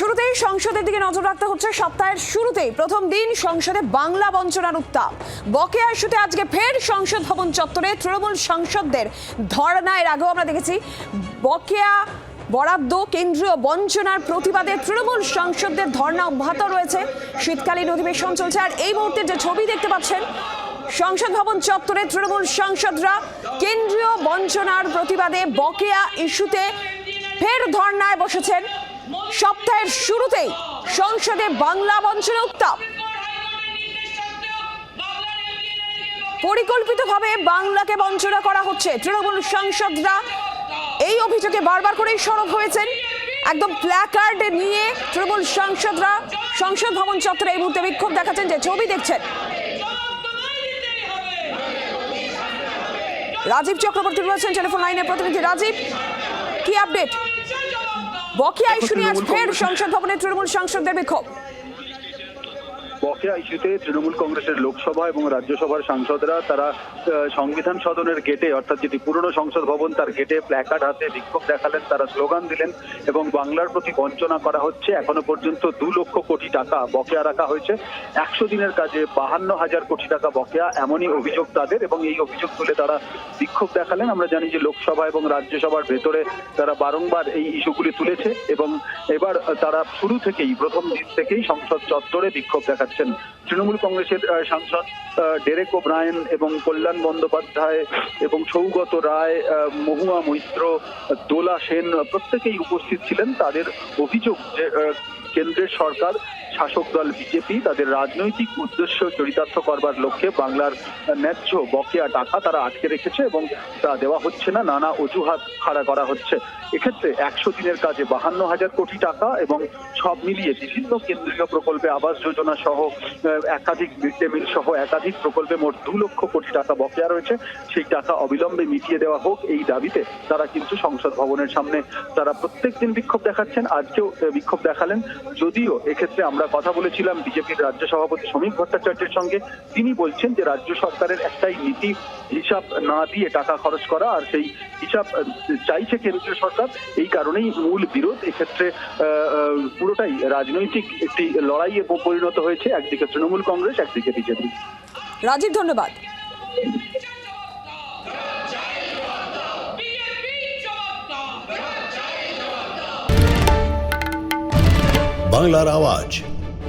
শুরুতেই সংসদের দিকে নজর রাখতে হচ্ছে সপ্তাহের শুরুতেই প্রথম দিন সংসদে বাংলা বঞ্চনার উত্তাপ। বকেয়া ইস্যুতে আজকে ফের সংসদ ভবন চত্বরে তৃণমূল সাংসদদের ধর্ণা। এর আগেও আমরা দেখেছি বকেয়া, বরাদ্দ, কেন্দ্রীয় বঞ্চনার প্রতিবাদে তৃণমূল সাংসদদের ধর্ণা অব্যাহত রয়েছে। শীতকালীন অধিবেশন চলছে আর এই মুহূর্তে যে ছবি দেখতে পাচ্ছেন, সংসদ ভবন চত্বরে তৃণমূল সাংসদরা কেন্দ্রীয় বঞ্চনার প্রতিবাদে বকেয়া ইস্যুতে ফের ধর্নায় বসেছেন। সপ্তাহের শুরুতেই সংসদে বাংলা বঞ্চনা উত্তাপ। পরিকল্পিতভাবে বাংলাকে বঞ্চনা করা হচ্ছে তৃণমূল সাংসদরা। এই অভিযোগে বারবার করেই সরব হয়েছেন। একদম প্ল্যাকার্ড নিয়ে তৃণমূল সাংসদরা সংসদ ভবন চত্বরে এই মুহূর্তে বিক্ষোভ দেখাচ্ছেন যে ছবি দেখছেন। রাজীব চক্রবর্তী রয়েছেন টেলিফোন লাইনের প্রতিনিধি। রাজীব, কি আপডেট বকেয়া ইস্যু নিয়ে আজ ফের সংসদ ভবনে তৃণমূল সাংসদদের বিক্ষোভ বকেয়া ইস্যুতে তৃণমূল কংগ্রেসের লোকসভা এবং রাজ্যসভার সাংসদরা তারা সংবিধান সদনের গেটে, অর্থাৎ যেটি পুরনো সংসদ ভবন, তার গেটে প্ল্যাকার্ড হাতে বিক্ষোভ দেখালেন, তারা স্লোগান দিলেন এবং বাংলার প্রতি বঞ্চনা করা হচ্ছে। এখনও পর্যন্ত দু লক্ষ কোটি টাকা বকেয়া রাখা হয়েছে। একশো দিনের কাজে বাহান্ন হাজার কোটি টাকা বকেয়া, এমনই অভিযোগ তাদের এবং এই অভিযোগ তুলে তারা বিক্ষোভ দেখালেন। আমরা জানি যে লোকসভা এবং রাজ্যসভার ভেতরে তারা বারংবার এই ইস্যুগুলি তুলেছে এবং এবার তারা শুরু থেকেই, প্রথম দিন থেকেই সংসদ চত্বরে বিক্ষোভ দেখাচ্ছেন তৃণমূল কংগ্রেসের সাংসদ ডেরেক ওব্রায়েন এবং কল্যাণ বন্দ্যোপাধ্যায় এবং সৌগত রায় মহুয়া মৈত্র, দোলা সেন প্রত্যেকেই উপস্থিত ছিলেন। তাদের অভিযোগ যে কেন্দ্রের সরকার শাসক দল বিজেপি তাদের রাজনৈতিক উদ্দেশ্য চরিতার্থ করবার লক্ষ্যে বাংলার ন্যায্য বকেয়া টাকা তারা আটকে রেখেছে এবং তা দেওয়া হচ্ছে না, নানা অজুহাত খাড়া করা হচ্ছে। এক্ষেত্রে একশো দিনের কাজে বাহান্ন হাজার কোটি টাকা এবং সব মিলিয়ে বিভিন্ন কেন্দ্রীয় প্রকল্পে আবাস যোজনা সহ একাধিক মিড ডে মিল সহ একাধিক প্রকল্পে মোট দু লক্ষ কোটি টাকা বকেয়া রয়েছে। সেই টাকা অবিলম্বে মিটিয়ে দেওয়া হোক, এই দাবিতে তারা কিন্তু সংসদ ভবনের সামনে, তারা প্রত্যেক দিন বিক্ষোভ দেখাচ্ছেন। আজকেও বিক্ষোভ দেখালেন। যদিও এক্ষেত্রে আমরা কথা বলেছিলাম বিজেপির রাজ্য সভাপতি শ্রমিক ভট্টাচার্যের সঙ্গে। তিনি বলছেন যে রাজ্য সরকারের একটাই নীতি হিসাব না দিয়ে টাকা খরচ করা আর সেই হিসাব চাইছে কেন্দ্রীয় সরকার এই কারণেই মূল বিরোধ। এক্ষেত্রে পুরোটাই রাজনৈতিক একটি লড়াইয়ে পরিণত হয়েছে। একদিকে তৃণমূল কংগ্রেস একদিকে বিজেপি। রাজীব ধন্যবাদ। বাংলার আওয়াজ।